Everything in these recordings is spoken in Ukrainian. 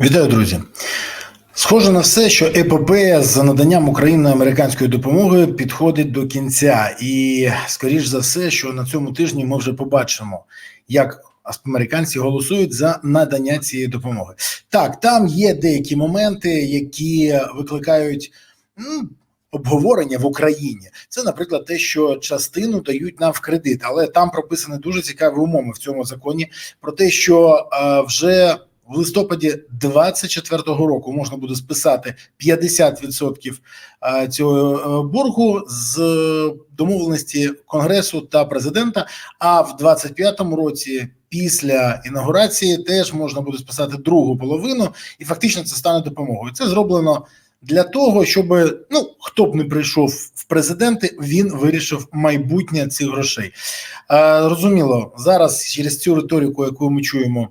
Вітаю, друзі. Схоже на все, що епопея з наданням Україні американської допомоги підходить до кінця, і скоріш за все, що на цьому тижні ми вже побачимо, як американці голосують за надання цієї допомоги. Так, там є деякі моменти, які викликають м, обговорення в Україні. Це, наприклад, те, що частину дають нам в кредит, але там прописані дуже цікаві умови в цьому законі про те, що е, вже в листопаді 24-го року можна буде списати 50% е, цього е, боргу з домовленості конгресу та президента. А в 25-му році, після інаугурації, теж можна буде списати другу половину, і фактично це стане допомогою. Це зроблено. Для того щоб ну хто б не прийшов в президенти, він вирішив майбутнє цих грошей. Е, Розуміло, зараз через цю риторику, яку ми чуємо,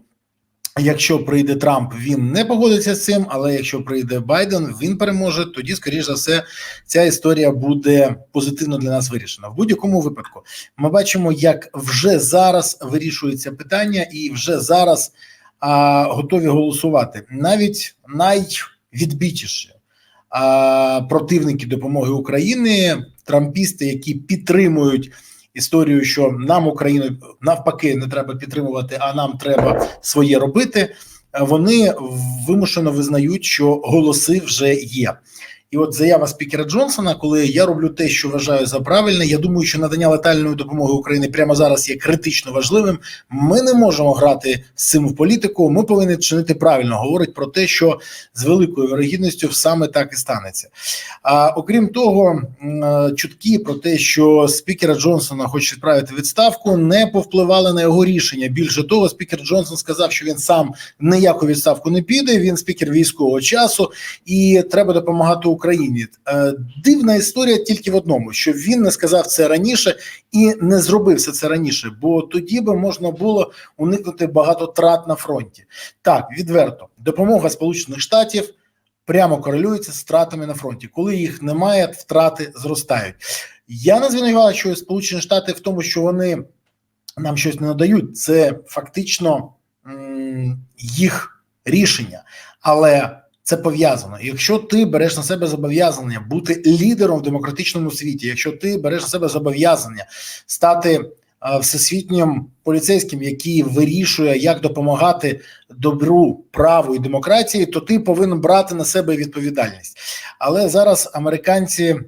Якщо прийде Трамп, він не погодиться з цим. Але якщо прийде Байден, він переможе. Тоді, скоріш за все, ця історія буде позитивно для нас вирішена. В будь-якому випадку ми бачимо, як вже зараз вирішується питання, і вже зараз а, готові голосувати навіть найвідбитіші а, противники допомоги України, трампісти, які підтримують історію, що нам Україну навпаки не треба підтримувати, а нам треба своє робити. Вони вимушено визнають, що голоси вже є. І от заява спікера Джонсона, коли я роблю те, що вважаю за правильне, я думаю, що надання летальної допомоги Україні прямо зараз є критично важливим. Ми не можемо грати з цим в політику. Ми повинні чинити правильно. Говорить про те, що з великою вирогідністю саме так і станеться. А окрім того, чутки про те, що спікера Джонсона хоче відправити відставку, не повпливали на його рішення. Більше того, спікер Джонсон сказав, що він сам ніяку відставку не піде. Він спікер військового часу, і треба допомагати Україні. Україні дивна історія тільки в одному: що він не сказав це раніше і не зробив це раніше, бо тоді би можна було уникнути багато трат на фронті. Так, відверто, допомога Сполучених Штатів прямо корелюється з втратами на фронті. Коли їх немає, втрати зростають. Я не звинувачую що Сполучені Штати в тому, що вони нам щось не надають. Це фактично їх рішення, але це пов'язано. Якщо ти береш на себе зобов'язання бути лідером в демократичному світі, якщо ти береш на себе зобов'язання стати всесвітнім поліцейським, який вирішує, як допомагати добру, праву і демократії, то ти повинен брати на себе відповідальність. Але зараз американці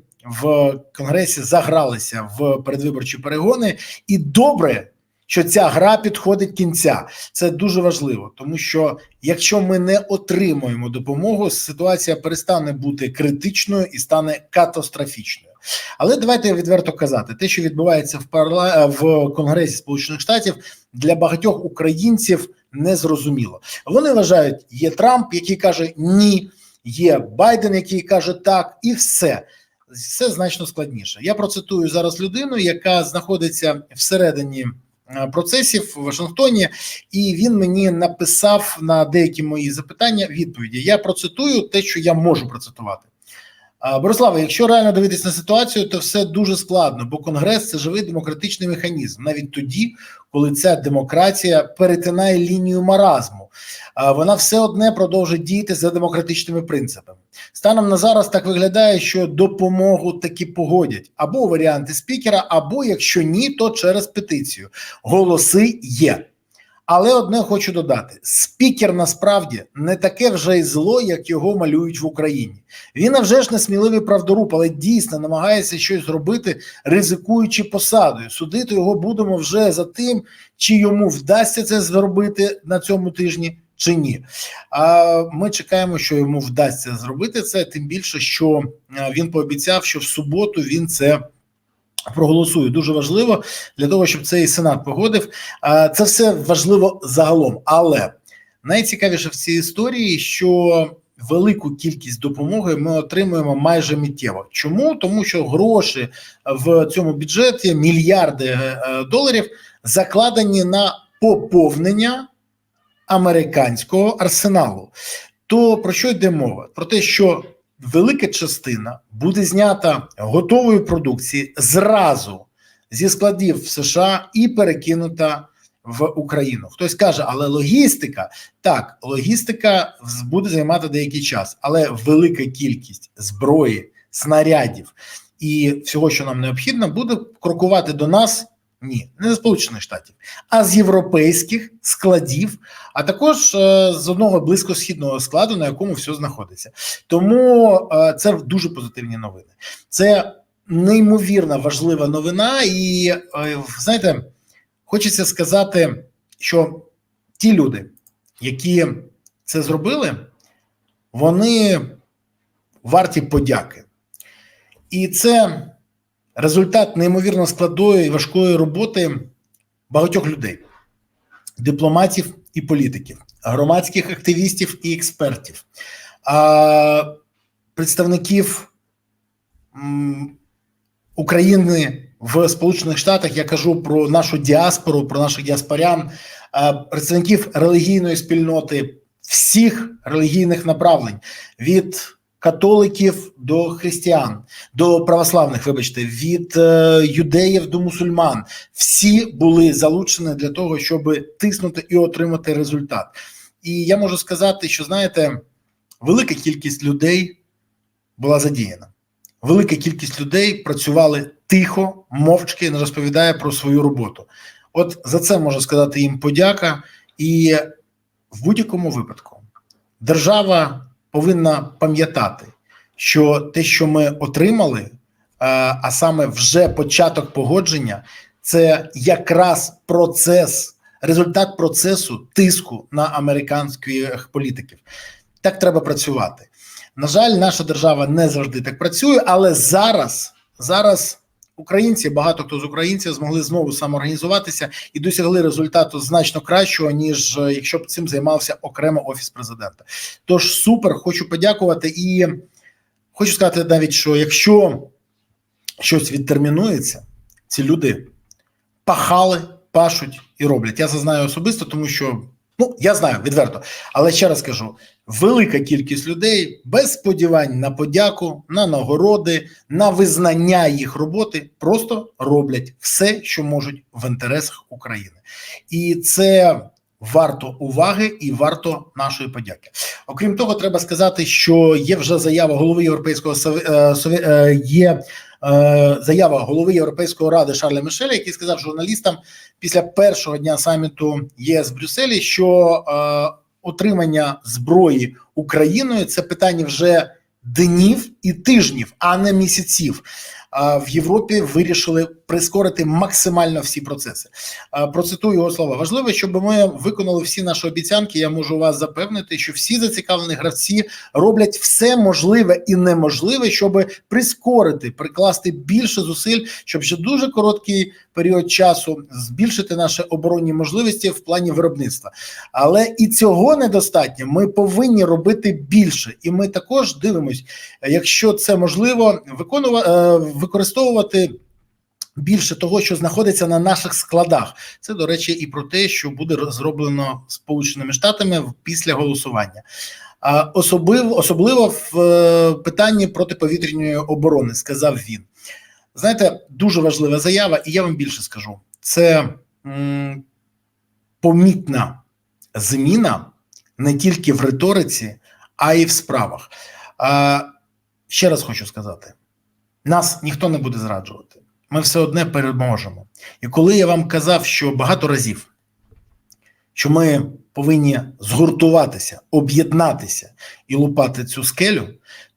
в конгресі загралися в передвиборчі перегони, і добре що ця гра підходить кінця. Це дуже важливо, тому що якщо ми не отримуємо допомогу, ситуація перестане бути критичною і стане катастрофічною. Але давайте відверто казати, те, що відбувається в парла в Конгресі Сполучених Штатів, для багатьох українців не зрозуміло. Вони вважають, є Трамп, який каже ні, є Байден, який каже так, і все. Все значно складніше. Я процитую зараз людину, яка знаходиться всередині. Е, процесів в Вашингтоні, і він мені написав на деякі мої запитання відповіді. Я процитую те, що я можу процитувати. Бориславе, якщо реально дивитися на ситуацію, то все дуже складно, бо конгрес це живий демократичний механізм, навіть тоді, коли ця демократія перетинає лінію маразму, вона все одне продовжує діяти за демократичними принципами. Станом на зараз так виглядає, що допомогу таки погодять або варіанти спікера, або якщо ні, то через петицію. Голоси є. Але одне хочу додати: спікер насправді не таке вже й зло, як його малюють в Україні. Він вже ж не сміливий правдоруб, але дійсно намагається щось зробити, ризикуючи посадою. Судити його будемо вже за тим, чи йому вдасться це зробити на цьому тижні. Чи ні, а ми чекаємо, що йому вдасться зробити це. Тим більше, що він пообіцяв, що в суботу він це проголосує. Дуже важливо для того, щоб цей сенат погодив. Це все важливо загалом. Але найцікавіше в цій історії, що велику кількість допомоги ми отримуємо майже миттєво. Чому тому, що гроші в цьому бюджеті мільярди е, доларів закладені на поповнення американського арсеналу. То про що йде мова? Про те, що велика частина буде знята готової продукції зразу зі складів в США і перекинута в Україну. Хтось каже, але логістика так, логістика буде займати деякий час, але велика кількість зброї, снарядів і всього, що нам необхідно, буде крокувати до нас. Ні, не з Сполучених Штатів, а з європейських складів, а також е, з одного близькосхідного складу, на якому все знаходиться. Тому е, це дуже позитивні новини. Це неймовірно важлива новина, і е, знаєте, хочеться сказати, що ті люди, які це зробили, вони варті подяки. І це результат неймовірно складної і важкої роботи багатьох людей, дипломатів і політиків, громадських активістів і експертів, представників України в Сполучених Штатах. Я кажу про нашу діаспору, про наших діаспорян, представників релігійної спільноти, всіх релігійних направлень. Від католиків до християн, до православних, вибачте, від е, юдеїв до мусульман. Всі були залучені для того, щоб тиснути і отримати результат. І я можу сказати, що знаєте, велика кількість людей була задіяна. Велика кількість людей працювали тихо, мовчки, не розповідає про свою роботу. От за це можу сказати їм подяка, і в будь-якому випадку держава повинна пам'ятати, що те, що ми отримали, е, а саме вже початок погодження, це якраз процес, результат процесу тиску на американських політиків. Так треба працювати. На жаль, наша держава не завжди так працює, але зараз, зараз. Українці, багато хто з українців змогли знову самоорганізуватися і досягли результату значно кращого, ніж е, якщо б цим займався окремо офіс президента. Тож супер, хочу подякувати і хочу сказати навіть, що якщо щось відтермінується, ці люди пахали, пашуть і роблять. Я це знаю особисто, тому що ну я знаю відверто, але ще раз кажу: велика кількість людей без сподівань на подяку, на нагороди, на визнання їх роботи просто роблять все, що можуть в інтересах України, і це. Варто уваги і варто нашої подяки. Окрім того, треба сказати, що є вже заява голови Європейського е, е, є заява голови Європейської ради Шарля Мишеля, який сказав журналістам після першого дня саміту ЄС в Брюсселі, що отримання зброї Україною це питання вже днів і тижнів, а не місяців в Європі вирішили прискорити максимально всі процеси. Процитую його слова. Важливо, щоб ми виконали всі наші обіцянки. Я можу вас запевнити, що всі зацікавлені гравці роблять все можливе і неможливе, щоб прискорити, прикласти більше зусиль, щоб ще дуже короткий період часу збільшити наші оборонні можливості в плані виробництва. Але і цього недостатньо. Ми повинні робити більше, і ми також дивимось, якщо це можливо, виконувати е, використовувати. Більше того, що знаходиться на наших складах, це до речі, і про те, що буде зроблено сполученими штатами після голосування, а особливо особливо в е, питанні протиповітряної оборони, сказав він. Знаєте, дуже важлива заява, і я вам більше скажу: це м, помітна зміна не тільки в риториці, а й в справах. А, Ще раз хочу сказати. Нас ніхто не буде зраджувати. Ми все одне переможемо. І коли я вам казав, що багато разів, що ми повинні згуртуватися, об'єднатися і лупати цю скелю,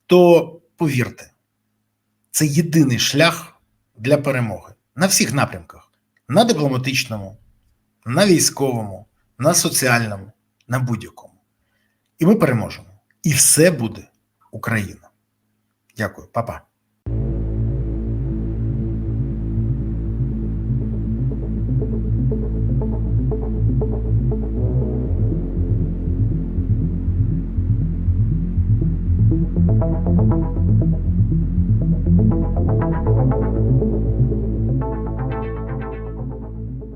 то повірте, це єдиний шлях для перемоги на всіх напрямках: на дипломатичному, на військовому, на соціальному, на будь-якому. І ми переможемо. І все буде Україна. Дякую, Па-па.